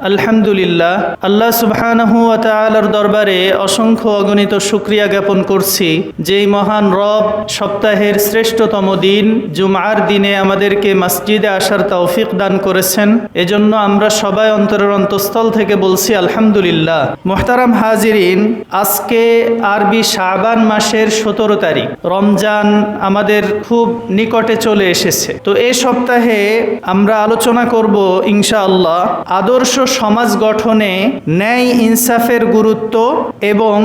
আলহামদুলিল্লাহ, আল্লাহ সুবহানাহু দরবারে অসংখ্য অগণিত শুক্রিয়া জ্ঞাপন করছি যেই মহান রব সপ্তাহের শ্রেষ্ঠতম দিন জুমআর দিনে আমাদেরকে মসজিদে আসার তৌফিক দান করেছেন। এজন্য আমরা সবাই অন্তরের অন্তঃস্থল থেকে বলছি আলহামদুলিল্লাহ। মোহতারাম হাজিরিন, আজকে আরবি শাবান মাসের সতেরো তারিখ। রমজান আমাদের খুব নিকটে চলে এসেছে। তো এ সপ্তাহে আমরা আলোচনা করব ইনশাআল্লাহ আদর্শ সমাজ গঠনে ন্যায় ইনসাফের গুরুত্ব এবং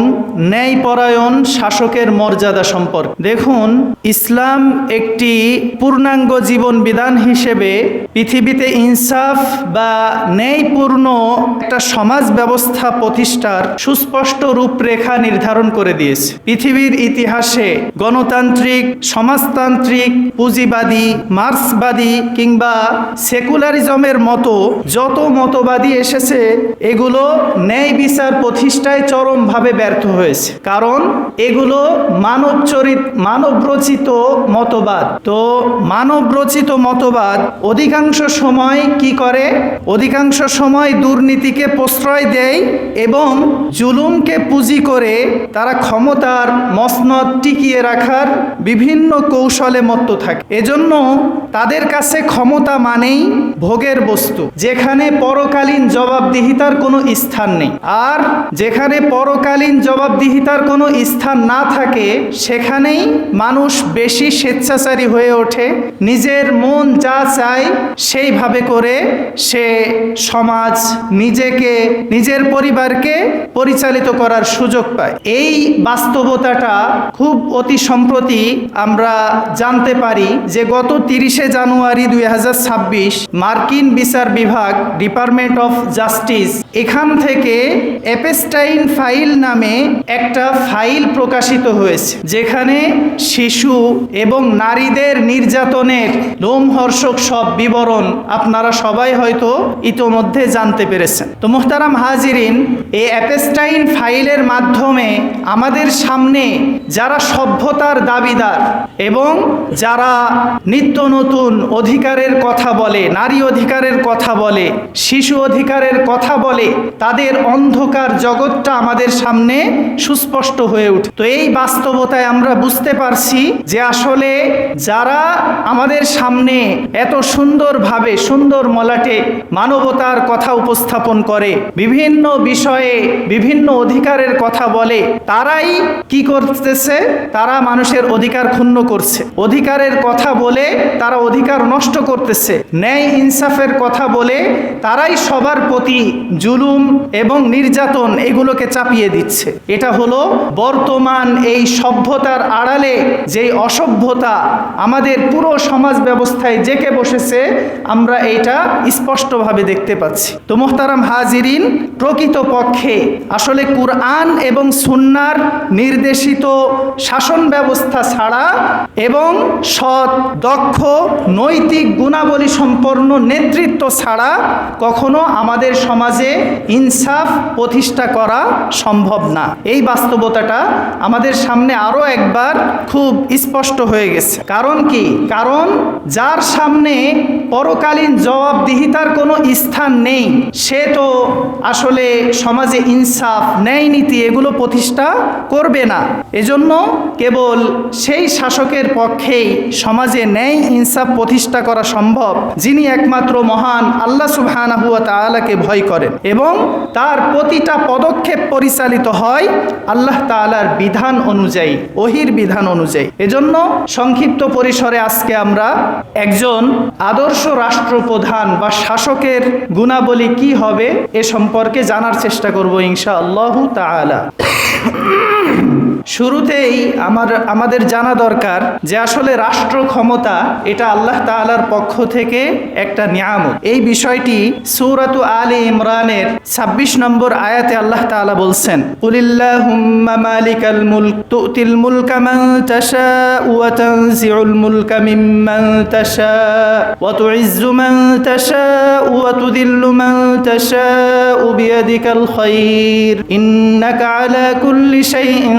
ন্যায় পরায়ণ শাসকের মর্যাদা সম্পর্কে। দেখুন, ইসলাম একটি পূর্ণাঙ্গ জীবন বিধান হিসেবে পৃথিবীতে ইনসাফ বা ন্যায়পূর্ণ একটা সমাজ ব্যবস্থা প্রতিষ্ঠার সুস্পষ্ট রূপরেখা নির্ধারণ করে দিয়েছে। পৃথিবীর ইতিহাসে গণতান্ত্রিক, সমাজতান্ত্রিক, পুঁজিবাদী, মার্ক্সবাদী কিংবা সেকুলারিজমের মতো যত মতবাদী এসেছে, এগুলো ন্যায় বিচার প্রতিষ্ঠায় চরমভাবে ব্যর্থ হয়েছে। কারণ এগুলো মানব চরিত, মানবরচিত মতবাদ। তো মানবরচিত মতবাদ অধিকাংশ সময় কি করে? অধিকাংশ সময় দুর্নীতিকে প্রশ্রয় দেয় এবং জুলুমকে পুঁজি করে তারা ক্ষমতার মসনদ টিকিয়ে রাখার বিভিন্ন কৌশলে মত্ত থাকে। এজন্য তাদের কাছে ক্ষমতা মানেই ভোগের বস্তু, যেখানে পরকালীন জবাবদিহিতার কোনো স্থান নেই। আর যেখানে পরকালীন জবাবদিহিতার কোনো স্থান না থাকে, সেখানেই মানুষ বেশি স্বেচ্ছাচারী হয়ে ওঠে। নিজের মন যা চায়, সেইভাবে করে সে সমাজ নিজেকে, নিজের পরিবারকে পরিচালিত করার সুযোগ পায়। এই বাস্তবতাটা খুব অতি সম্প্রতি আমরা জানতে পারি যে গত তিরিশে জানুয়ারি দুই হাজার ছাব্বিশ মার্কিন বিচার বিভাগ ডিপার্টমেন্ট অফ জাস্টিস এখান থেকে এপেস্টাইন ফাইল নামে একটা ফাইল প্রকাশিত হয়েছে, যেখানে শিশু এবং নারীদের নির্যাতনের লোমহর্ষক সব বিবরণ আপনারা সবাই হয়তো ইতোমধ্যে জানতে পেরেছেন। তো মোহতারাম হাজিরিন, এই অ্যাপেস্টাইন ফাইলের মাধ্যমে আমাদের সামনে যারা সভ্যতার দাবিদার এবং যারা নিত্য নতুন অধিকারের কথা বলে, নারী অধিকারের কথা বলে, শিশু অধিকারের কথা বলে, তাদের অন্ধকার জগৎটা আমাদের সামনে সুস্পষ্ট হয়ে ওঠে তো এই বাস্তবতায় আমরা বুঝতে পারছি যে আসলে যারা আমাদের সামনে এত সুন্দরভাবে সুন্দর মলাটে মানবতার কথা উপস্থাপন করে, বিভিন্ন বিষয়ে বিভিন্ন অধিকারের কথা বলে, তারাই কি করতেছে? তারা মানুষের অধিকার ক্ষুণ্ণ করছে। অধিকারের কথা বলে তারা অধিকার নষ্ট করতেছে। ন্যায় ইনসাফের কথা বলে তারাই সবার প্রতি জুলুম এবং নির্যাতন এগুলোকে চাপিয়ে দিচ্ছে। এটা হলো বর্তমান এই সভ্যতার আড়ালে যেই অসভ্যতা আমাদের পুরো সমাজ ব্যবস্থায় জেকে বসেছে, আমরা এটা স্পষ্টভাবে দেখতে পাচ্ছি। তো মোহতারাম হাজিরিন প্রকৃত পক্ষে আসলে কুরআন এবং সুন্নার নির্দেশিত শাসন ব্যবস্থা ছাড়া এবং সৎ, দক্ষ, নৈতিক, গুণাবলী সম্পন্ন নেতৃত্ব ছাড়া কখনো আমাদের সমাজে ইনসাফ প্রতিষ্ঠা করা সম্ভব না। এই বাস্তবতাটা আমাদের সামনে আরও একবার খুব স্পষ্ট হয়ে গেছে। কারণ কি? কারণ যার সামনে পরকালীন জবাবদিহিতার কোনো স্থান নেই, সে তো আসলে সমাজে ইনসাফ, ন্যায় নীতি এগুলো প্রতিষ্ঠা করবে না। এজন্য কেবল সেই শাসকের পক্ষেই সমাজে ন্যায় ইনসাফ প্রতিষ্ঠা করা সম্ভব, যিনি একমাত্র মহান আল্লাহ সুবহানাহু ওয়া তাআলাকে ভয় করেন এবং তার প্রতিটা পদক্ষেপ পরিচালিত হয় আল্লাহ তাআলার বিধান অনুযায়ী, ওহির বিধান অনুযায়ী। এজন্য সংক্ষিপ্ত পরিসরে আজকে আমরা একজন আদর্শ রাষ্ট্রপ্রধান বা শাসকের গুণাবলী কি হবে এ সম্পর্কে জানার চেষ্টা করব ইনশা আল্লাহ তাআলা। শুরুতেই আমার, আমাদের জানা দরকার যে আসলে রাষ্ট্র ক্ষমতা এটা আল্লাহ তাআলার পক্ষ থেকে একটা নিয়ামত। এই বিষয়টি সূরাতু আলী ইমরানের ২৬ নম্বর আয়াতে আল্লাহ তাআলা বলছেন, কুলিল্লাহুম্মা তাশাউ বিয়াদিকাল খায়র ইন্নাকা আলা কুল্লি শাইইন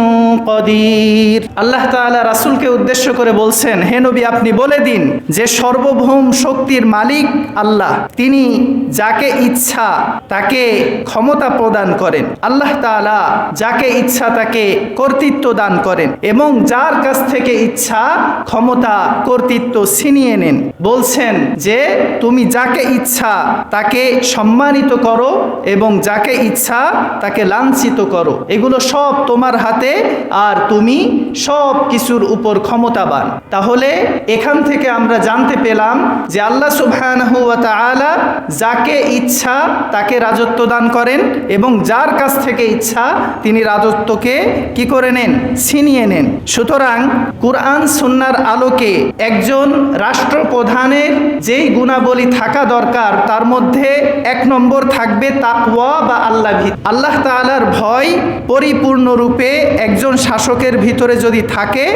কদির। আল্লাহ তালা রাসূলকে উদ্দেশ্য করে বলছেন, হে নবী, আপনি বলে দিন যে সর্বভৌম শক্তির মালিক আল্লাহ। তিনি যাকে ইচ্ছা তাকে ক্ষমতা প্রদান করেন। আল্লাহ তাআলা যাকে ইচ্ছা তাকে কর্তৃত্ব দান করেন এবং যার কাছ থেকে ইচ্ছা ক্ষমতা, কর্তৃত্ব ছিনিয়ে নেন। বলছেন যে, তুমি যাকে ইচ্ছা তাকে সম্মানিত করো এবং যাকে ইচ্ছা তাকে লাঞ্ছিত করো। এগুলো সব তোমার হাতে আর তুমি সব কিছুর উপর ক্ষমতাবান। তাহলে এখান থেকে আমরা জানতে পেলাম যে আল্লাহ সুবহানাহু যাকে ইচ্ছা তাকে রাজত্ব দান করেন এবং যার কাছ থেকে ইচ্ছা তিনি রাজত্বকে কি করে নেন? ছিনিয়ে নেন। সুতরাং কুরআন সুন্নার আলোকে একজন রাষ্ট্রপ্রধানের যেই গুণাবলী থাকা দরকার, তার মধ্যে এক নম্বর থাকবে তাকওয়া বা আল্লাহ আল্লাহ তাআলার ভয় পরিপূর্ণরূপে একজন শাসকের ভিতরে যদি থাকে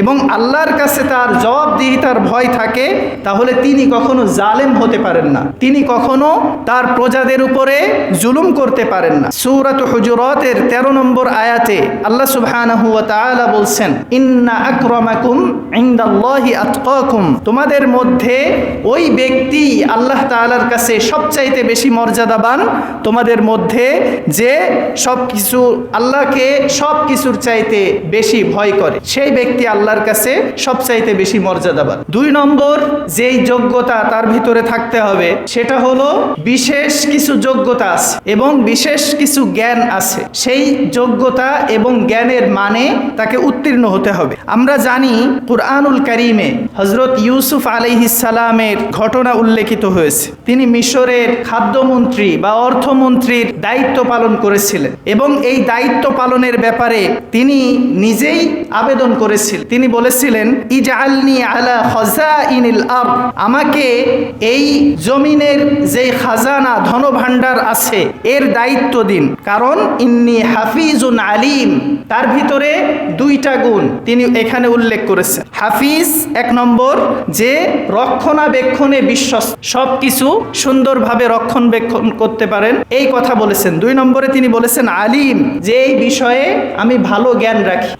এবং আল্লাহর কাছে তার জবাবদিহিতার ভয় থাকে, তাহলে তিনি কখনো জালেম হতে পারেন না। তিনি কখনো তার প্রজাদের উপরে জুলুম করতে পারেন না। সূরাত হুজুরাতের 13 নম্বর আয়াতে আল্লাহ ওয়া তাআলা বলছেন, ইন্না আকরামাকুম ইনদাল্লাহি আতকাকুম। তোমাদের মধ্যে ওই ব্যক্তি আল্লাহ তাআলার কাছে সবচাইতে বেশি মর্যাদাবান। তোমাদের মধ্যে যে সব কিছু আল্লাহকে সব কিছুর চাইতে বেশি ভয় করে। সেই ব্যক্তি আল্লাহর কাছে সবচাইতে বেশি মর্যাদাবান। দুই নম্বর, যেই যোগ্যতা তার ভিতরে থাকতে হবে, সেটা হলো বিশেষ কিছু যোগ্যতা আছে এবং বিশেষ কিছু জ্ঞান আছে। সেই যোগ্যতা এবং জ্ঞানের মানে তাকে উত্তীর্ণ হতে হবে। আমরা জানি, কুরআনুল করিমে হজরত ইউসুফ আলাইহিসালামের ঘটনা উল্লেখিত হয়েছে। তিনি মিশরের খাদ্যমন্ত্রী বা অর্থমন্ত্রীর দায়িত্ব পালন করেছিলেন এবং এই দায়িত্ব পালনের ব্যাপারে তিনি নিজেই আবেদন করেছিলেন তিনি বলেছিলেন, ইজআলনি আলা খাজাইনিল আরদ। আমাকে এই জমিনের যে খাজানা ধনভাণ্ডার আছে, এর দায়িত্ব দিন। কারণ, ইন্নি হাফিজুন আলিম। তার ভিতরে দুইটা গুণ তিনি এখানে উল্লেখ করেছেন। হাফিজ এক নম্বর, যে রক্ষণাবেক্ষণে বিশ্বস্ত। সব কিছু সুন্দরভাবে রক্ষণবেক্ষণ করতে পারেন। এই কথা বলেছেন। দুই নম্বরে তিনি বলেছেন, আলিম, যে এই বিষয়ে আমি ভালো জ্ঞান রাখি।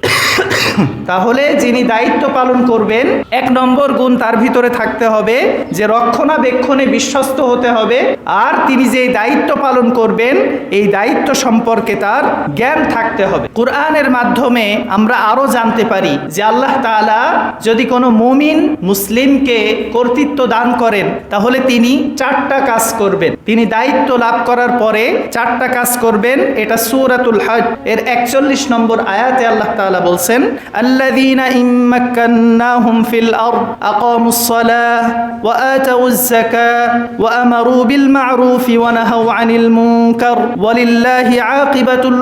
তাহলে যিনি দায়িত্ব পালন করবেন, এক নম্বর গুণ তার ভিতরে থাকতে হবে যে রক্ষণাবেক্ষণে বিশ্বস্ত হতে হবে। আর তিনি যে দায়িত্ব পালন করবেন, এই দায়িত্ব সম্পর্কে তার জ্ঞান থাকতে হবে। কোরআনের মাধ্যমে আমরা আরও জানতে পারি যে আল্লাহ তাআলা যদি কোনো মুমিন মুসলিমকে কর্তৃত্ব দান করেন, তাহলে তিনি চারটা কাজ করবেন। তিনি দায়িত্ব লাভ করার পরে চারটা কাজ করবেন, এটা সূরাতুল হজ এর একচল্লিশ নম্বর আয়াতে আল্লাহ তালা তাআলা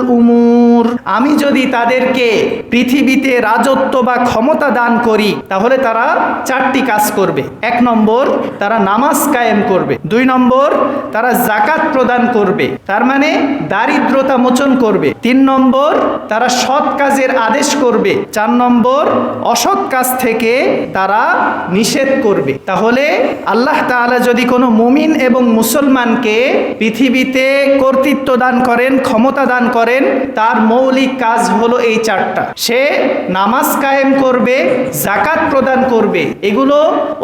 উমুর। আমি যদি তাদেরকে পৃথিবীতে রাজত্ব বা ক্ষমতা দান করি, তাহলে তারা চারটি কাজ করবে। এক নম্বর, তারা নামাজ কায়েম করবে। দুই নম্বর, তারা জাকাত প্রদান করবে। তার মানে দারিদ্রতা মোচন করবে। তিন নম্বর, তারা সৎ কাজের আদেশ করবে। চার নম্বর, অসৎ কাজ থেকে তারা নিষেধ করবে। তাহলে আল্লাহ তাআলা যদি কোনো মুমিন এবং মুসলমানকে পৃথিবীতে কর্তৃত্ব দান করেন, ক্ষমতা দান করেন, তার মৌলিক কাজ হলো এই চারটা। সে নামাজ কায়েম করবে জাকাত প্রদান করবে। এগুলো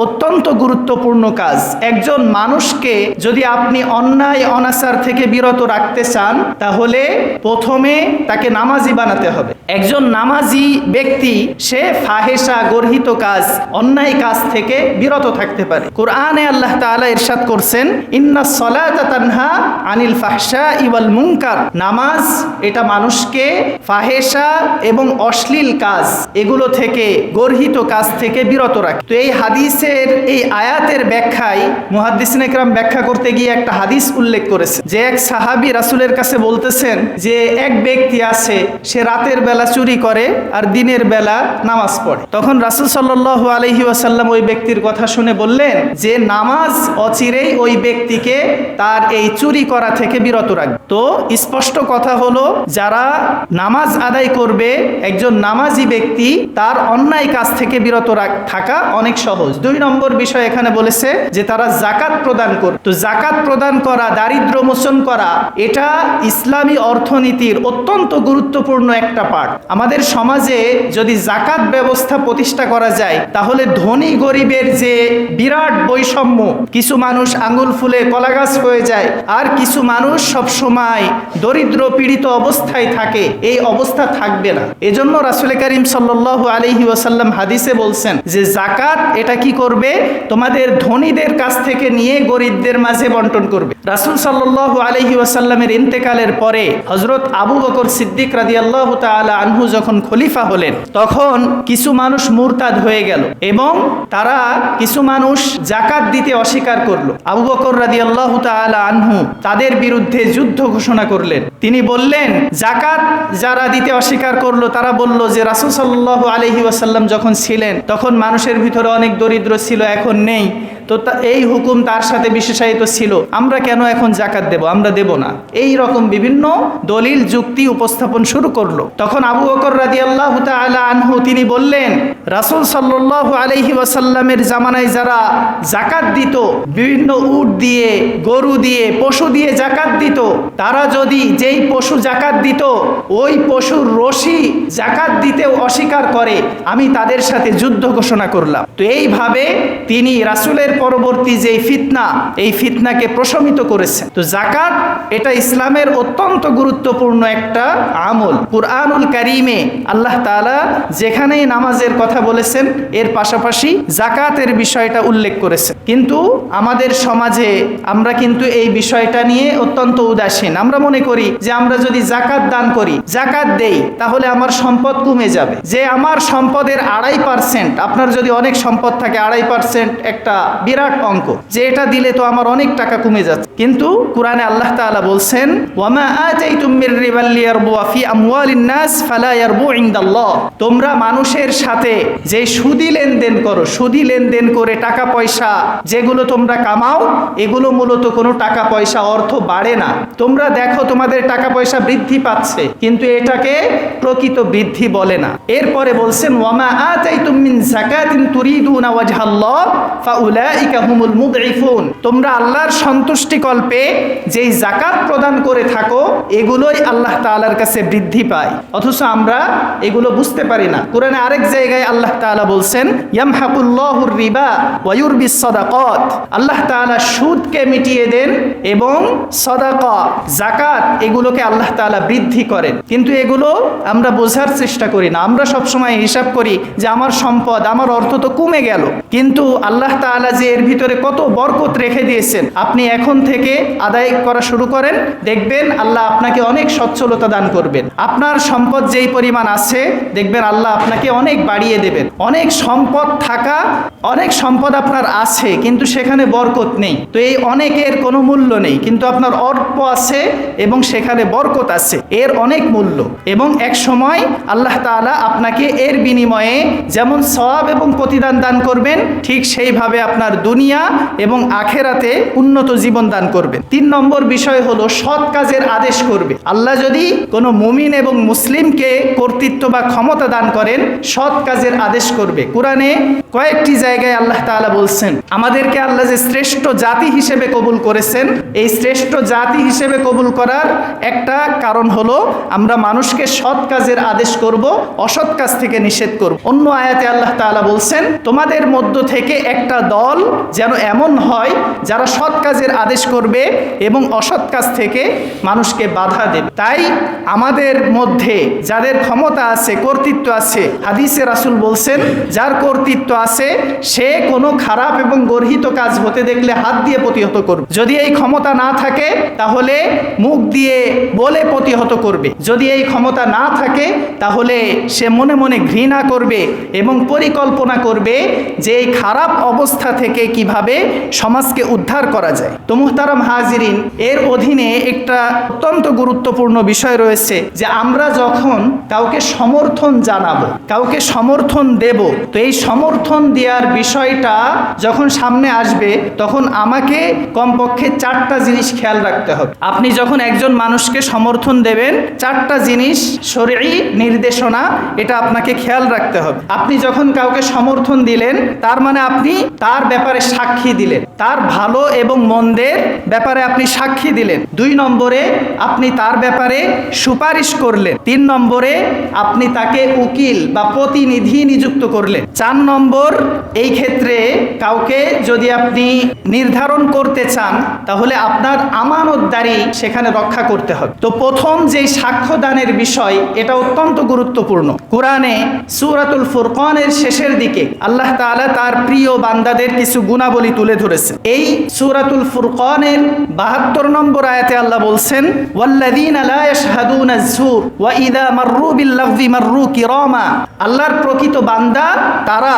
অত্যন্ত গুরুত্বপূর্ণ কাজ। একজন মানুষকে যদি আপনি অন্যায়, অনাচার থেকে বিরত রাখতে চান, তাহলে প্রথমে তাকে নামাজি বানাতে হবে। একজন নামাজি ব্যক্তি, সে ফাহেসা গর্হিত কাজ, অন্যায় কাজ থেকে বিরত থাকতে পারে। কোরআনে আল্লাহ তাআলা ইরশাদ করছেন, ইন্না সলাতা তানহা আনিল ফাহশা ইওয়াল মুনকার। নামাজ এটা মানুষকে ফাহেসা এবং অশ্লীল কাজ, এগুলো থেকে গর্হিত কাজ থেকে বিরত রাখে। তো এই হাদিসের, এই আয়াতের ব্যাখ্যায় মুহাদ্দিসিন একরাম ব্যাখ্যা করতে গিয়ে একটা হাদিস উল্লেখ করেছে। যে এক সাহাবী রাসূলের কাছে বলতেছেন যে, এক ব্যক্তি আছে, সে রাতের বেলা চুরি করে আর দিনের বেলা নামাজ পড়ে। তখন রাসূল আলাইহি ওয়াসাল্লাম ওই ব্যক্তির কথা শুনে বললেন, যে নামাজ অচিরেই ওই ব্যক্তিকে তার এই চুরি করা থেকে বিরত রাখবে। তো স্পষ্ট কথা হলো, যারা নামাজ আদায় করবে, একজন নামাজি ব্যক্তি তার অন্যায় কাজ থেকে বিরত থাকা অনেক সহজ। দুই নম্বর বিষয় এখানে বলেছে যে তারা জাকাত প্রদান করবে তো জাকাত প্রদান করা, দারিদ্র মোচন করা, এটা ইসলামী অর্থনীতির অত্যন্ত গুরুত্বপূর্ণ একটা পার্ট আমাদের সমাজ সমাজে যদি জাকাত ব্যবস্থা প্রতিষ্ঠা করা যায়, তাহলে ধনী গরিবের যে বিরাট বৈষম্য, কিছু মানুষ আঙ্গুল ফুলে কলাগাছ হয়ে যায়, আর কিছু মানুষ সব সময় দরিদ্র পীড়িত অবস্থায় থাকে, এই অবস্থা থাকবে না। এজন্য রাসুল করিম সাল্লাল্লাহু আলাইহি ওয়াসাল্লাম হাদিসে বলছেন যে জাকাত এটা কি করবে? তোমাদের ধনীদের কাছ থেকে নিয়ে গরিবদের মাঝে বন্টন করবে। রাসুল সাল্লাল্লাহু আলাইহি ওয়াসাল্লামের ইন্তেকালের পরে হজরত আবু বকর সিদ্দিক রাদিয়াল্লাহু তাআলা আনহু যখন খলিফা হলেন। তখন কিছু মানুষ মুরতাদ হয়ে গেল এবং তারা কিছু মানুষ জাকাত দিতে অস্বীকার করল। আবু বকর রাদিয়াল্লাহু তাআলা আনহু তাদের বিরুদ্ধে যুদ্ধ ঘোষণা করলেন। তিনি বললেন, জাকাত যারা দিতে অস্বীকার করল, তারা বলল যে রাসূল সাল্লাল্লাহু আলাইহি ওয়াসাল্লাম যখন ছিলেন, তখন মানুষের ভিতরে অনেক দরিদ্র ছিল, এখন নেই। তো এই হুকুম তার সাথে বিশেষায়িত ছিল। আমরা কেন এখন জাকাত দেব? আমরা দেব না। এই রকম বিভিন্ন দলিল, যুক্তি উপস্থাপন শুরু করল। তখন আবু বকর রাদিয়াল্লাহু তাআলা আনহু তিনি বললেন, রাসূল সাল্লাল্লাহু আলাইহি ওয়াসাল্লামের জামানায় যারা জাকাত দিত, বিভিন্ন উট দিয়ে, গরু দিয়ে, পশু দিয়ে জাকাত দিত, তারা যদি যেই পশু জাকাত দিত, ওই পশুর রশি জাকাত দিতেও অস্বীকার করে। আমি তাদের সাথে যুদ্ধ ঘোষণা করলাম। তো এইভাবে তিনি রাসূলের পরবর্তী যেই ফিতনা, এই ফিতনাকে প্রশমিত করেছেন। তো জাকাত এটা ইসলামের অত্যন্ত গুরুত্বপূর্ণ একটা আমল। কুরআনুল কারিমে আল্লাহ তাআলা যেখানেই নামাজের কথা বলেছেন, এর পাশাপাশি জাকাতের বিষয়টা উল্লেখ করেছেন। কিন্তু আমাদের সমাজে আমরা কিন্তু এই বিষয়টা নিয়ে অত্যন্ত উদাসীন। আমরা মনে করি যে আমরা যদি জাকাত দান করি জাকাত দেই, তাহলে আমার সম্পদ কমে যাবে। যে আমার সম্পদের আড়াই পার্সেন্ট, আপনার যদি অনেক সম্পদ থাকে, আড়াই পার্সেন্ট একটা বিরাট অঙ্ক, যে এটা দিলে তো আমার অনেক টাকা কমে যাচ্ছে। কিন্তু কোরআনে আল্লাহ তাআলা বলছেন ওয়ামা ফালা ইনদাল্লাহ। তোমরা মানুষের সাথে যে সুদি লেনদেন করো, সুদি লেনদেন করে টাকা পয়সা যেগুলো তোমরা কামাও, এগুলো মূলত কোনো টাকা পয়সা অর্থ বাড়ে না। তোমরা দেখো তোমাদের টাকা পয়সা বৃদ্ধি পাচ্ছে, কিন্তু এটাকে প্রকৃত বৃদ্ধি বলে না। এরপরে বলছেন, ওয়ামা আতাইতুম মিন যাকাতিন তুরিদুনা ওয়াজহাল্লাহ, ফাউলাইকা হুমুল মুদঈফুন। তোমরা আল্লাহর সন্তুষ্টি কল্পে যেই জাকাত প্রদান করে থাকো, এগুলোই আল্লাহ তাআলার কাছে বৃদ্ধি পায়। অথচ আমরা এগুলো বুঝতে পারি না। কোরআনে আরেক জায়গায় আল্লাহ তাআলা বলছেন ইয়ামহাকুল্লাহুর রিবা ওয়া ইউরবিস সাদাকাত। আল্লাহ তাআলা সুদকে মিটিয়ে দেন এবং সদাকা জাকাত এগুলোকে আল্লাহ তাআলা বৃদ্ধি করেন। কিন্তু এগুলো আমরা বোঝার চেষ্টা করি না। আমরা সব সময় হিসাব করি যে আমার সম্পদ, আমার অর্থ তো কমে গেল। কিন্তু আল্লাহ তাআলা যে এর ভিতরে কত বরকত রেখে দিয়েছেন, আপনি এখন থেকে আদায় করা শুরু করেন, দেখবেন আল্লাহ আপনাকে অনেক সচ্ছলতা দান করবেন। আপনার সম্পদ যেই পরিমাণ আছে দেখবেন আল্লাহ আপনাকে অনেক বাড়িয়ে দেবেন। অনেক সম্পদ থাকা, অনেক সম্পদ আপনার আছে, কিন্তু সেখানে বরকত নেই। তো এই অনেকের কোনো মূল্য নেই, কিন্তু আপনার অল্প আছে এবং সেখানে বরকত আছে। এর অনেক মূল্য। এবং এক সময় আল্লাহ তাআলা আপনাকে এর বিনিময়ে যেমন সব এবং প্রতিদান দান করবেন, ঠিক সেইভাবে আপনার দুনিয়া এবং আখেরাতে উন্নত জীবন দান করবেন। তিন নম্বর বিষয় হলো সৎ কাজের আদেশ করবে। আল্লাহ যদি কোনো মুমিন এবং মুসলিমকে কর্তৃত্ব বা ক্ষমতা দান করেন, সৎ কাজের আদেশ করবে। কোরআনে কয়েকটি জায়গায় আল্লাহ তাআলা বলছেন, আমাদেরকে আল্লাহ যে শ্রেষ্ঠ জাতি হিসেবে কবুল করেছেন, এই শ্রেষ্ঠ জাতি হিসেবে কবুল করার একটা কারণ হলো, আমরা মানুষকে সৎ কাজের আদেশ করব, অসৎ কাজ থেকে নিষেধ করব। অন্য আয়াতে আল্লাহ তাআলা বলছেন, তোমাদের মধ্য থেকে একটা দল যেন এমন হয়, যারা সৎ কাজের আদেশ করবে এবং অসৎ কাজ থেকে মানুষকে বাধা দেবে। তাই আমাদের মধ্যে যাদের ক্ষমতা আছে, কর্তৃত্ব আছে। হাদিসে রাসূল বলছেন, যার কর্তৃত্ব আছে, সে কোনো খারাপ এবং গর্হিত কাজ হতে দেখলে হাত দিয়ে প্রতিহত করবে। যদি এই ক্ষমতা না থাকে, তাহলে মুখ দিয়ে বলে প্রতিহত করবে। যদি এই ক্ষমতা না থাকে, তাহলে সে মনে মনে ঘৃণা করবে এবং পরিকল্পনা করবে যে এই খারাপ অবস্থা থেকে কীভাবে সমাজকে উদ্ধার করা যায়। তো মুহতারাম হাজিরিন, এর অধীনে একটা অত্যন্ত গুরুত্বপূর্ণ বিষয় রয়েছে যে আমরা যখন কাউকে সমর্থন জানাব, কাউকে সমর্থন দেব। তো এই সমর্থন দেওয়ার বিষয়টা যখন সামনে আসবে, তখন আমাকে কমপক্ষে চারটা জিনিস খেয়াল রাখতে হবে। আপনি যখন একজন মানুষকে সমর্থন দেবেন, চারটা জিনিস শরীরই নির্দেশনা, এটা আপনাকে খেয়াল রাখতে হবে। আপনি যখন কাউকে সমর্থন দিলেন, তার মানে আপনি তার ব্যাপারে সাক্ষী দিলেন। তার ভালো এবং মন্দের ব্যাপারে আপনি সাক্ষী দিলেন। দুই নম্বরে আপনি তার ব্যাপারে সুপারিশ করলেন। তিন নম্বরে আপনি তাকে উকিল বা প্রতিনিধি নিযুক্ত করলেন। চার নম্বর, এই ক্ষেত্রে কাউকে যদি আপনি নির্ধারণ করতে চান, তাহলে আপনার আমানতদারি সেখানে রক্ষা করতে হবে। তো প্রথম যে সাক্ষ্যদানের বিষয়, এটা অত্যন্ত গুরুত্বপূর্ণ। কোরআনে সুরাতুল ফুরকানের শেষের দিকে আল্লাহ তাআলা তার প্রিয় বান্দাদের কিছু গুণাবলী তুলে ধরেছে এই সুরাতুল ফুরকানের বাহাত্তর নম্বর আয়াতে আল্লাহ বলছেন, ওয়াল্লাযীনা লা ইয়াশহাদুনা আয-যুর ওয়া ইযা মাররু বিল-লাগযি মাররু কিরামা, আল্লাহর প্রকৃত বান্দা, তারা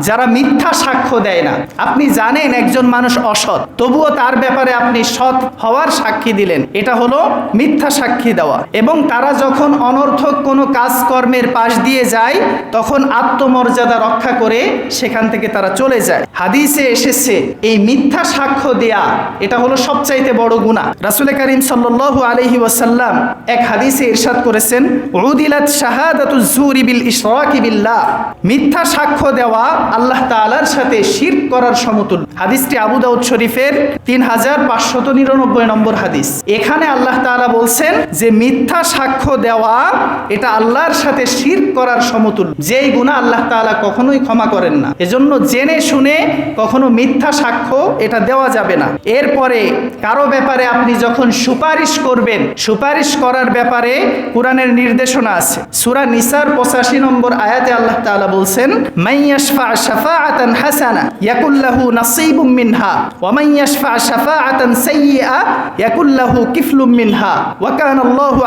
যারা মিথ্যা সাক্ষ্য দেয় না। আপনি জানেন একজন মানুষ অসৎ, তবুও তার ব্যাপারে আপনি সৎ হওয়ার সাক্ষী দিলেন। এটা হলো মিথ্যা সাক্ষী দেওয়া। এবং তারা যখন অনর্থক কোনো কাজকর্মের পাশ দিয়ে যায়, তখন আত্মমর্যাদা রক্ষা করে সেখান থেকে তারা চলে যায়। হাদিসে এসেছে, এই মিথ্যা সাক্ষ্য দেয়া, এটা হলো সবচাইতে বড় গুণা রাসুল করিম সাল্লাল্লাহু আলাইহি ওয়াসাল্লাম এক হাদিসে ইরশাদ করেছেন, উদিলাত শাহাদাতু জুরি বিল ইশরাকি বিল্লাহ। মিথ্যা সাক্ষ্য দেওয়া আল্লাহ তাআলার সাথে শিরক করার সমতুল হাদিসটি আবু দাউদ শরীফের তিন হাজার পাঁচশত নিরানব্বই নম্বর হাদিস। এখানে আল্লাহ তাআলা বলছেন যে, মিথ্যা সাক্ষ্য দেওয়া, এটা আল্লাহর সাথে শিরক করার সমতুল যেই গুণা আল্লাহ তাআলা কখনোই ক্ষমা করেন না। এজন্য জেনে শুনে কখনো মিথ্যা সাক্ষ্য এটা দেওয়া যাবে না। এরপরে কারও ব্যাপারে আপনি যখন সুপারিশ করবেন, সুপারিশ করার ব্যাপারে কোরআনের নির্দেশনা আছে। সূরা নিসার পঁচাশি নম্বর আয়াতে আল্লাহ তাআলা বলছেন মাইয়াশফা শাফাআতান হাসানা ইয়াকুল্লাহু নাসিবুম মিনহা, ওয়া মাইয়াশফা শাফাআতান সাইয়্যিআ ইয়াকুল্লাহু কিফলুম মিনহা, ওয়া কানা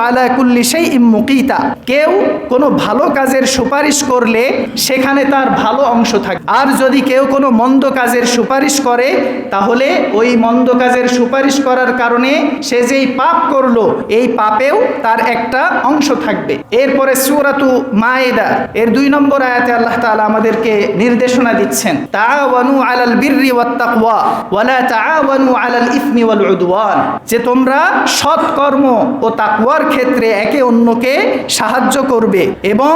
আলা কুল্লি শাইইন মুকিতা কেউ কোনো ভালো কাজের সুপারিশ করলে সেখানে তার ভালো অংশ থাকে। আর যদি কেউ কোনো মন্দ কাজের সুপারিশ করে, তাহলে ওই মন্দ কাজের সুপারিশ করার কারণে সে যেই পাপ করল, এই পাপেও তার একটা অংশ থাকবে। এরপরে সুরাতু মায়েদা। এর দুই নম্বর আয়াতে আল্লাহ তাআলা আমাদেরকে নির্দেশনা দিচ্ছেন, তাআওয়ানু আলাল বিররি ওয়াত তাকওয়া ওয়ালা তাআওয়ানু আলাল ইসমি ওয়াল উদওয়ান। যে তোমরা সৎ কর্ম ও তাকওয়ার ক্ষেত্রে একে অন্যকে সাহায্য করবে এবং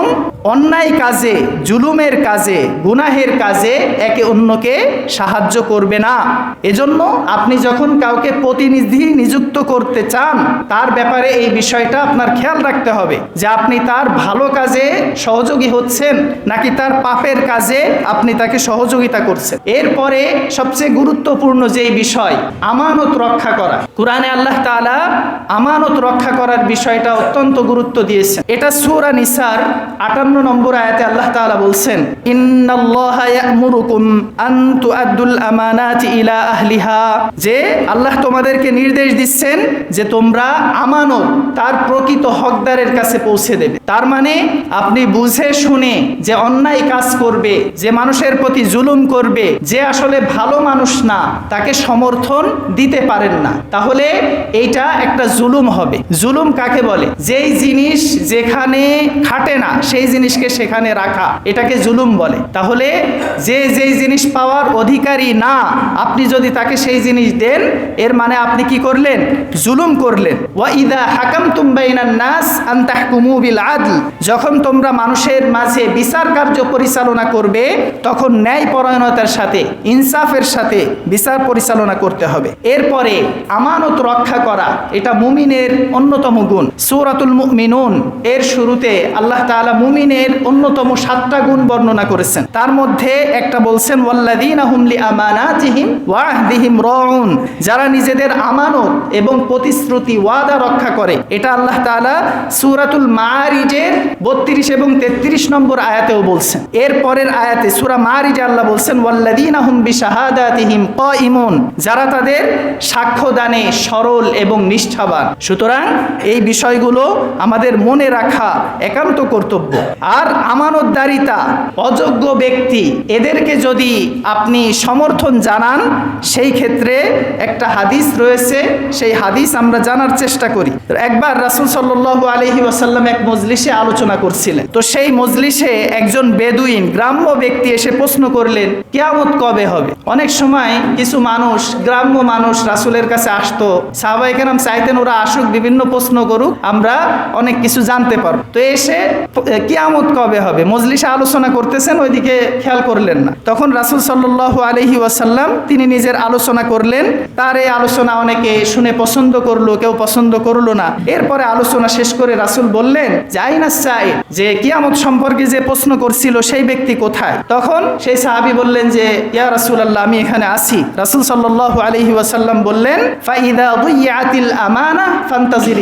অন্যায় কাজে, জুলুমের কাজে, গুনাহের কাজে একে অন্যকে সাহায্য করবে না। এজন্য আপনি যখন কাউকে প্রতিনিধি নিযুক্ত করতে চান, তার ব্যাপারে এই বিষয়টা আপনার খেয়াল রাখতে হবে যে আপনি তার ভালো কাজে সহযোগী হচ্ছেন নাকি তার পাপের কাজে আপনি তাকে সহযোগিতা করছেন? এরপরে সবচেয়ে গুরুত্বপূর্ণ যেই বিষয়, আমানত রক্ষা করা। কোরআনে আল্লাহ তাআলা আমানত রক্ষা করার বিষয়টা অত্যন্ত গুরুত্ব দিয়েছেন। এটা সূরা নিসার আটান্ন নম্বর আয়াতে আল্লাহ তাআলা বলছেন ইলা যে আল্লাহ তোমাদেরকে নির্দেশ দিচ্ছেন যে তোমরা আমানত তার প্রকৃত হকদারের কাছে পৌঁছে দেবে। তার মানে আপনি বুঝে শুনে যে অন্যায় কাজ করবে, যে মানুষের প্রতি জুলুম করবে, যে আসলে ভালো মানুষ না, তাকে সমর্থন দিতে পারেন না। তাহলে এইটা একটা জুলুম হবে। জুলুম কাকে বলে? যেই জিনিস যেখানে খাটে না, সেই জিনিসকে সেখানে রাখা, এটাকে জুলুম বলে। তাহলে যে যেই জিনিস পাওয়ার অধিকারী না, আপনি যদি তাকে সেই জিনিস দেন, এর মানে আপনি কি করলেন? জুলুম করলেন। ওয়া ইদা হাকাম তুমবাইনান নাস আন তাহকুমু বিল আদল। যখন তোমরা মানুষের মাঝে বিচার কার্য পরিচালনা করবে, তখন ন্যায় পরায়ণতার সাথে, ইনসাফের সাথে বিচার পরিচালনা করতে হবে। এরপরে আমানত রক্ষা করা, এটা মুমিনের অন্যতম গুণ। সূরাতুল মুমিনুন, এর শুরুতে আল্লাহ তাআলা মুমিনের অন্যতম সাতটা গুণ বর্ণনা করেছেন। তার মধ্যে একটা বলছেন, ওয়াল্লাযীনা হুম লিআমানাতিহিম ওয়া আহদিহিম যারা নিজেদের আমানত এবং প্রতিশ্রুতি ওয়াদা রক্ষা করে। এটা আল্লাহ তাআলা সূরাতুল মাআরিজের 32 এবং 33 নম্বর আয়াতেও বলছেন। এর পরের আয়াতে সূরা মাআরিজে আল্লাহ বলছেন, ওয়াল্লাযীনা হুম বিশাহাদাতিহিম কাইমুন যারা তাদের সাক্ষ্য দানে সরল এবং নিষ্ঠাবান। সুতরাং এই বিষয়গুলো আমাদের মনে রাখা একান্ত কর্তব্য। আর আমানতদারিতা, অযোগ্য ব্যক্তি, এদেরকে যদি আপনি সমর্থন জানান, সেই ক্ষেত্রে একটা হাদিস রয়েছে, সেই হাদিস আমরা জানার চেষ্টা করি। একবার রাসুল সাল্লু আলহি ওয়াসাল্লাম এক মজলিসে আলোচনা করছিলেন। তো সেই মজলিসে একজন বেদুইন, গ্রাম্য ব্যক্তি এসে প্রশ্ন করলেন, কেয়ামত কবে হবে? অনেক সময় কিছু মানুষ, গ্রাম্য মানুষ রাসুলের কাছে আসতো সাহবাই সাহবাইকেরাম চাইতেন ওরা আসুক, বিভিন্ন প্রশ্ন করুক, আমরা অনেক কিছু জানতে পারব। তো এসে, কিয়ামত কবে হবে? মজলিসে আলোচনা করতেছেন, ওইদিকে খেয়াল করলেন না। তখন রাসুল সাল্লাহ আলহি ওয়াসাল্লাম তিনি নিজের আলোচনা করলেন, তার এই আলোচনা অনেকে শুনে পছন্দ করল, কেউ পছন্দ করল না। এরপরে আলোচনা শেষ করে রাসুল বললেন, যাই যে কিয়ামত সম্পর্কে যে প্রশ্ন করছিল সেই ব্যক্তি কোথায়? তখন সেই সাহাবি বললেন যে, ইয়া আমি এখানে রাসুল সাল্লাহ আলহি ওয়াসাল্লাম বললেন আমানা ফান্তাজির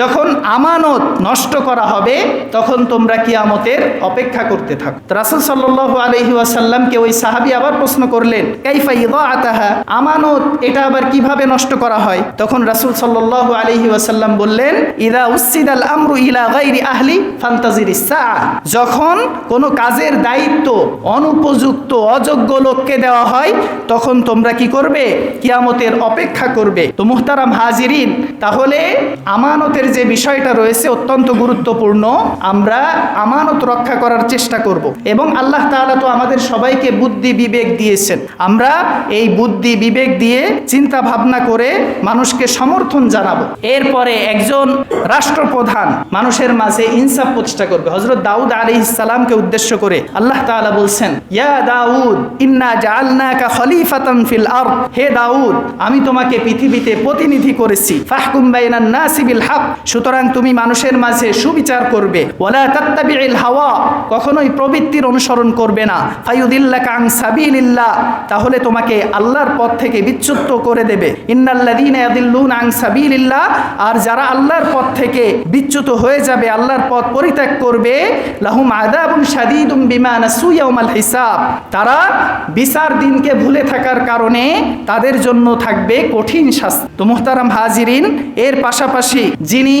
যখন আমানত নষ্ট করা হবে, তখন তোমরা কিয়ামতের অপেক্ষা করতে থাকো। রাসুল সাল্লাহ আলহি ওয়াসাল্লামকে ওই সাহাবি আবার প্রশ্ন করলেন, কাইফা ইদাআতাহা? আমানত এটা আবার কীভাবে নষ্ট করা হয়? তখন রাসুল সাল্লাহ আলহি ওয়াসাল্লাম বললেন, ইদা উসিদ আল আমরু ইলা গাইরি আহলি ফান্তাজির যখন কোনো কাজের দায়িত্ব অনুপযুক্ত, অযোগ্য লোককে দেওয়া হয়, তখন তোমরা কি করবে? কিয়ামতের অপেক্ষা করবে। তো মুহতারাম হাজিরিন, তাহলে আমানতের যে বিষয়টা রয়েছে অত্যন্ত গুরুত্বপূর্ণ, আমরা আমানত রক্ষা করার চেষ্টা করব। এবং আল্লাহ তাআলা তো আমাদের সবাইকে বুদ্ধি বিবেক দিয়েছেন। আমরা এই বুদ্ধি বিবেক দিয়ে চিন্তা ভাবনা করে মানুষকে সমর্থন জানাব। এরপরে একজন রাষ্ট্রপ্রধান, মানুষের মাঝে ইনসাফ প্রতিষ্ঠা করবে। হজরত দাউদ আলী ইসালামকে উদ্দেশ্য করে আল্লাহ তাআলা বলছেন, ইয়া দাউদ, ইন্না খলিফাতান ফিল আরদ। হে দাউদ, আমি তোমাকে পৃথিবীতে প্রতিনিধি করেছি। ফাহকুম বাইনান সুতরাং তুমি মানুষের মাঝে সুবিচার করবে। ওয়ালা হাওয়া, কখনোই প্রবৃত্তির অনুসরণ করবে না। সাবিলিল্লাহ, তাহলে তোমাকে আল্লাহর পথ থেকে বিচ্যুত করে দেবে। আন সাবিলিল্লাহ, আর যারা আল্লাহর পথ থেকে বিচ্যুত হয়ে যাবে আল্লাহর পথ পরিত্যাগ করবে। লাহুম আযাবুন শাদীদুম বিমা নাসু ইয়াউমাল হিসাব। তারা বিচার দিনকে ভুলে থাকার কারণে তাদের জন্য থাকবে কঠিন শাস্তি। তো মুহতারাম হাজিরিন, এর পাশাপাশি যিনি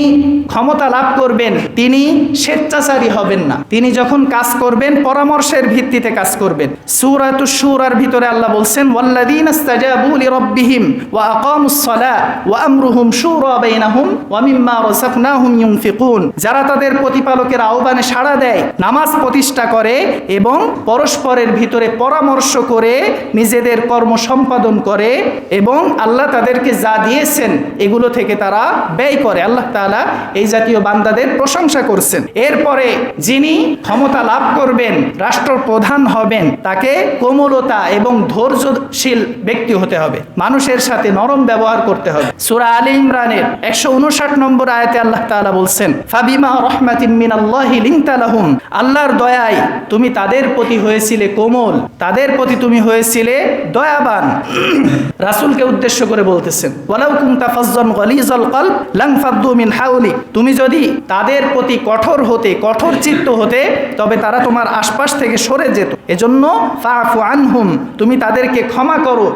ক্ষমতা লাভ করবেন, তিনি স্বেচ্ছাচারী হবেন না। তিনি যখন কাজ করবেন, পরামর্শের ভিত্তিতে কাজ করবেন। সূরাতুশ সূরার ভিতরে আল্লাহ বলছেন, ওয়াল্লাযীনা ইসতাজাবু লিরাব্বিহিম ওয়া আকামুস সালাহ ওয়া আমরুহুম শুরা বাইনাহুম ওয়া মিম্মা রাযাকনাহুম ইউনফিকুন। যারা তাদের প্রতিপালকের আহ্বানে সাড়া দেয়, নামাজ প্রতিষ্ঠা করে এবং পরস্পরের ভিতরে পরামর্শ করে নিজেদের কর্ম সম্পাদন করে এবং আল্লাহ তাদেরকে যা দিয়েছেন এগুলো থেকে তারা ব্যয় করে। আল্লাহ তাআলা এই জাতীয় বান্দাদের প্রশংসা করছেন। এরপরে যিনি ক্ষমতা লাভ করবেন, রাষ্ট্রপ্রধান হবেন, তাকে কোমলতা এবং ধৈর্যশীল ব্যক্তি হতে হবে। মানুষের সাথে নরম ব্যবহার করতে হবে। সূরা আলী ইমরানের একশো উনষাট নম্বর আয়াতে আল্লাহ তাআলা বলছেন, ফাবিমা আল্লাহর দয়ায় তুমি তাদের প্রতি হয়েছিলে কোমল, তাদের প্রতি তুমি হয়েছিলে দয়াবান। রাসূলকে উদ্দেশ্য করে বলতেছেন মিন হাউলি। তুমি যদি তাদের প্রতি কঠোর হতে, কঠোর চিত্ত হতে, তবে তারা তোমার আশপাশ থেকে সরে যেত। এজন্য আনহুম, তুমি তাদেরকে ক্ষমা করো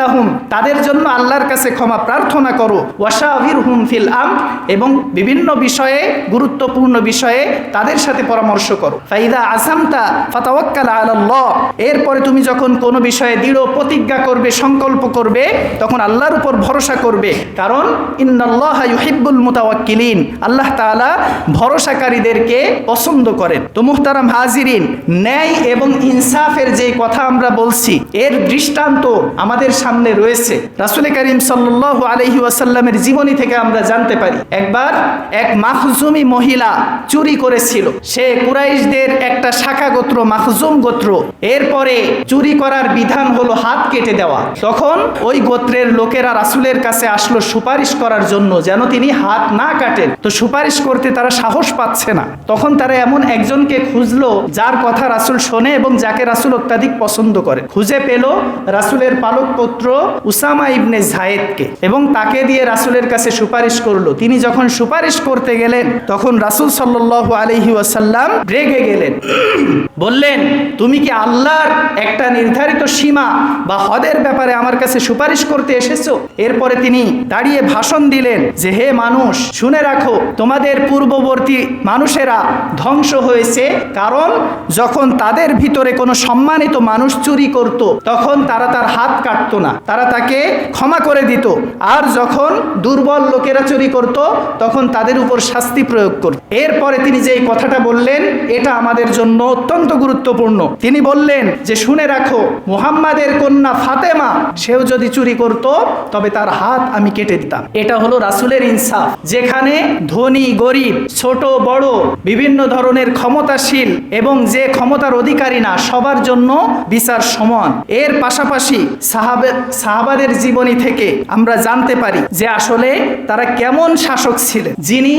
লাহুম, তাদের জন্য আল্লাহর কাছে ক্ষমা প্রার্থনা করো। ওয়াশাবির হুম ফিল আম এবং বিভিন্ন বিষয়ে গুরুত্বপূর্ণ বিষয়ে তাদের সাথে পরামর্শ করো। ফাইদা আসামতা ফাতাওয়াক্কাল আলাল্লাহ। এরপরে তুমি যখন কোনো বিষয়ে দৃঢ় প্রতিজ্ঞা করবে, সংকল্প করবে, তখন আল্লাহর উপর ভরসা করবে। কারণ ইন্নাল্লাহ ইউহিব্বুল মুতাওয়াক্কিলিন। আল্লাহ তাআলা ভরসাকারীদেরকে পছন্দ করেন। তো মুহতারাম হাজিরিন, ন্যায় এবং ইনসাফের যে কথা আমরা বলছি, এর দৃষ্টান্ত আমাদের সামনে রয়েছে। রাসূল করিম সাল্লাল্লাহু আলাইহি ওয়াসাল্লামের জীবনী থেকে আমরা জানতে পারি। একবার এক মাখজুমি মহিলা চুরি করেছিল। সে কুরাইশদের একটা শাখা গোত্র মাখজুম গোত্র। এরপরে চুরি করার বিধান হলো হাত কেটে দেওয়া। তখন ওই গোত্রের লোকেরা রাসূলের কাছে আসলো সুপারিশ করার জন্য যেন তিনি হাত না কাটেন। তো সুপারিশ করতে তারা সাহস পাচ্ছে না। তখন তারা এমন একজনকে খুঁজলো যার কথা রাসূল শোনে এবং যাকে রাসুল অত্যাধিক পছন্দ করে। খুঁজে পেল রাসূলের পালক পুত্র উসামা ইবনে জায়েদকে এবং তাকে দিয়ে রাসূলের কাছে সুপারিশ করল। তিনি যখন সুপারিশ করতে গেলেন তখন রাসূল সাল্লাল্লাহু আলাইহি ওয়াসাল্লাম রেগে গেলেন। বললেন, তুমি কি আল্লাহর একটা নির্ধারিত সীমা বা হদের ব্যাপারে আমার কাছে সুপারিশ করতে এসেছ? এরপরে তিনি দাঁড়িয়ে ভাষণ দিলেন যে, হে মানুষ, শুনে রাখো, তোমাদের পূর্ববর্তী মানুষেরা ধ্বংস হয়েছে। কারণ যখন তাদের ভিতরে কোনো সম্মানিত মানুষ চুরি করত, তখন তারা তার হাত কাটতো না। তারা তাকে ক্ষমা করে দিত। আর যখন দুর্বল লোকেরা চুরি করত, তখন তাদের উপর শাস্তি প্রয়োগ করত এরপরে তিনি যে কথাটা বললেন, এটা আমাদের জন্য অত্যন্ত গুরুত্বপূর্ণ। তিনি বললেন যে, শুনে রাখো, মুহাম্মাদের কন্যা ফাতেমা, সেও যদি চুরি করত, তবে তার হাত আমি কেটে দিতাম। এটা হলো রাসূলের ইনসাফ। যেখানে ধনী, গরিব, ছোট, বড়, বিভিন্ন ধরনের ক্ষমতাশীল এবং যে ক্ষমতার অধিকারী না, সবার জন্য বিচার সমান। এর পাশাপাশি সাহাবে সাহাবাদের জীবনী থেকে আমরা জানতে পারি যে, আসলে তারা কেমন শাসক ছিলেন। যিনি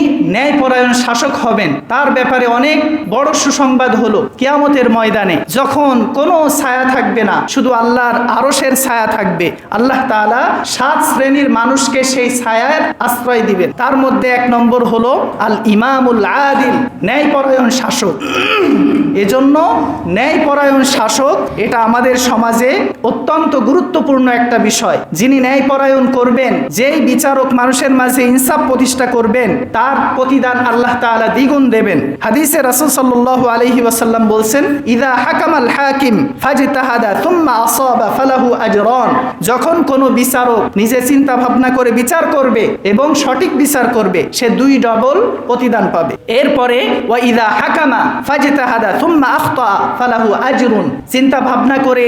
ন্যায়পরায়ণ শাসক হবেন। তার ব্যাপারে অনেক বড় সুসংবাদ হলো কিয়ামতের ময়দানে। যখন কোনো ছায়া থাকবে না, শুধু আল্লাহর আরশের ছায়া থাকবে। আল্লাহ তাআলা সাত শ্রেণির মানুষকে সেই ছায়ার আশ্রয় দিবেন। তার মধ্যে এক নম্বর হলো আল ইমামুল আদিল, ন্যায়পরায়ণ শাসক। এজন্য ন্যায়পরায়ণ শাসক, এটা আমাদের সমাজে অত্যন্ত গুরুত্বপূর্ণ একটা বিষয়। যিনি ন্যায়পরায়ণ করবেন, যেই বিচারক মানুষের মাঝে ইনসাফ প্রতিষ্ঠা করবেন, তার প্রতিদান আল্লাহ তাআলা দ্বিগুণ দেবেন। হাদিসে রাসূল সাল্লাল্লাহু আলাইহি ওয়াসাল্লাম বলছেন, ইদা হাকামাল হাকিম ফাজতাহাদা থুম্মা আসাবা ফালাহু আজরান। যখন কোনো বিচারক নিজে চিন্তা ভাবনা করে বিচার করবে এবং সঠিক বিচার করবে, সে দুই ডবল প্রতিদান পাবে। এরপরে ওয়া ইদা হাকামা আখতা ফালাহু আজরুন। চিন্তা ভাবনা করে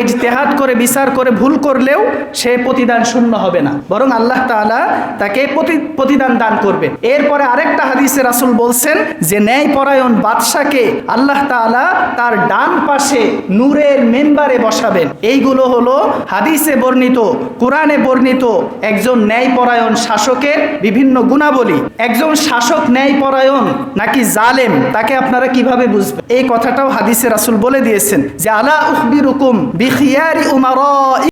করে, বিচার করে ভুল করলেও সে প্রতিদান শূন্য হবে না। বরং আল্লাহ তাআলা তাকে প্রতি- প্রতিদান দান করবেন এরপরে আরেকটা হাদিসে রাসূল বলছেন যে ন্যায়পরায়ণ বাদশাকে আল্লাহ তাআলা তার ডান পাশে নূরের মেম্বারে বসাবেন। এইগুলো হলো হাদিসে বর্ণিত, কোরআনে বর্ণিত একজন ন্যায়পরায়ণ শাসকের বিভিন্ন গুণাবলী। একজন শাসক ন্যায়পরায়ণ নাকি জালেম, তাকে আপনারা কীভাবে বুঝবেন? এই কথাটাও হাদিসে রাসূল বলে দিয়েছেন যে, আলা উখবিরুকুম বিখিয়ারি উমারা